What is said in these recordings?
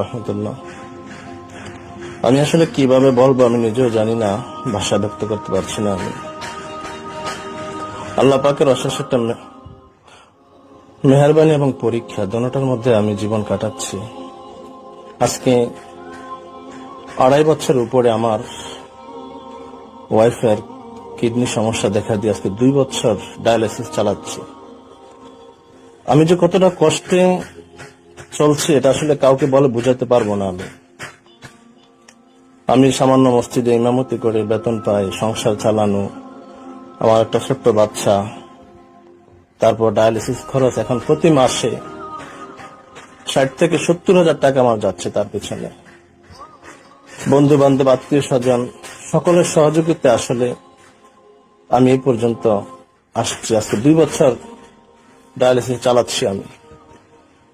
রহমতুল্লাহ। আমি আসলে কীভাবে বলব আমি নিজেও জানি না, ভাষা ব্যক্ত করতে পারছি না আমি। আল্লাহ পাকের অশেষ একটা মেহরবানি এবং পরীক্ষা দোনোটার মধ্যে আমি জীবন কাটাচ্ছি। আজকে আড়াই বছর উপরে আমার ওয়াইফের কিডনি সমস্যা দেখা দিয়ে আজকে দুই বছর ডায়ালিসিস চালাচ্ছি। আমি যে কতটা কষ্টে চলছে, এটা আসলে কাউকে বলে বুঝাতে পারব না আমি। আমি সামান্য মসজিদে ইমামতি করে বেতন পাই, সংসার চালানো, আমার একটা ছোট্ট বাচ্চা, তারপর ডায়ালিসিস খরচ এখন প্রতি মাসে ষাট থেকে সত্তর হাজার টাকা আমার যাচ্ছে তার পিছনে। বন্ধু বান্ধব আত্মীয় স্বজন, সকলের সহযোগিতা আসলে আমি এই পর্যন্ত আসছি। আজকে দুই বছর ডায়ালিসিস চালাচ্ছি আমি।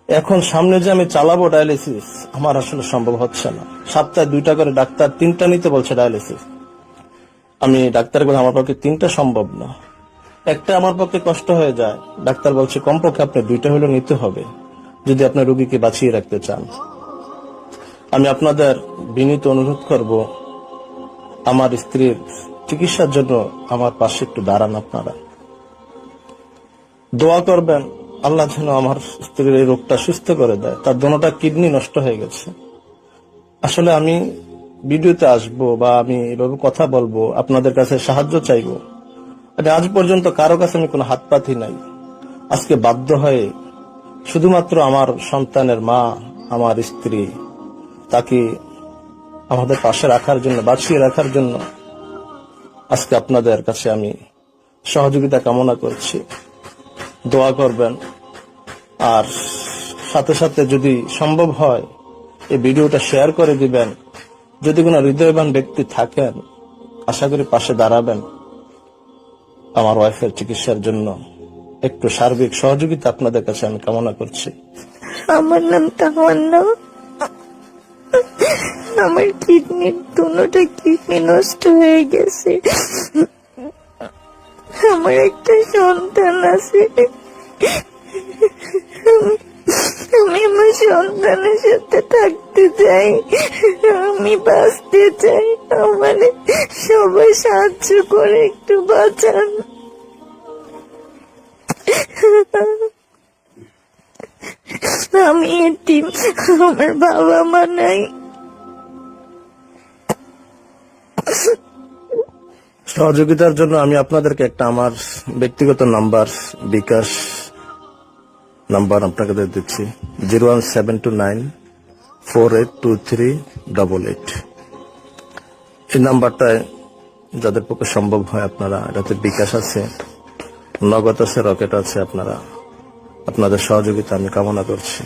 এখন সামনে যে আমি চালাবো ডায়ালিসিস, আমার আসলে সম্ভব হচ্ছে না। সপ্তাহে দুইটা করে ডাক্তার তিনটা নিতে বলছে ডায়ালিসিস। আমি ডাক্তার বলে আমার পক্ষে তিনটা সম্ভব না। একটা আমার পক্ষে কষ্ট হয়ে যায়। ডাক্তার বলছে, কমপক্ষে আপনি দুইটা হলেও নিতে হবে, যদি আপনার রুগীকে বাঁচিয়ে রাখতে চান। আমি আপনাদের বিনীত অনুরোধ করব, আমার স্ত্রীর চিকিৎসার জন্য আমার পাশে একটু দাঁড়ান আপনারা। দোয়া করবেন আল্লাহ যেন আমার স্ত্রীর এই রোগটা সুস্থ করে দেয়। তার দোনোটা কিডনি নষ্ট হয়ে গেছে। আসলে আমি ভিডিওতে আসব বা আমি এভাবে কথা বলব, আপনাদের কাছে সাহায্য চাইব। এটা আজ পর্যন্ত কারও কাছে আমি কোনো হাত পাতি নাই। আজকে বাধ্য হয়ে শুধুমাত্র আমার সন্তানের মা, আমার স্ত্রী, তাকে আমাদের পাশে রাখার জন্য, বাঁচিয়ে রাখার জন্য আজকে আপনাদের কাছে আমি সহযোগিতা কামনা করছি। দোয়া করবেন। আর সাথে সাথে যদি সম্ভব হয়, এই ভিডিওটা শেয়ার করে দিবেন। যদি কোনো হৃদয়বান ব্যক্তি থাকেন, আশা করি পাশে দাঁড়াবেন। আমার ওয়াইফের চিকিৎসার জন্য একটু সার্বিক সহযোগিতা আপনাদের কাছে আমি কামনা করছি। আমার নাম তামান্না। আমার কিডনির দুটোটা কিডনি নষ্ট হয়ে গেছে। আমার একটা সন্তান আছে। আমি আমার সন্তানের সাথে থাকতে চাই। আমি বাঁচতে চাই। আমার সবাই সাহায্য করে, একটু বাঁচান। আমি এটিম আমার বাবা মা নাই। সহযোগিতার জন্য আমি আপনাদেরকে একটা আমার ব্যক্তিগত নাম্বার, বিকাশ নাম্বার আপনাকে দিচ্ছি, zero one seven two nine four eight two three double eight. এই নাম্বারটায় যাদের পক্ষে সম্ভব হয় আপনারা, এটাতে বিকাশ আছে, নগদ আছে, রকেট আছে, আপনারা, আপনাদের সহযোগিতা আমি কামনা করছি।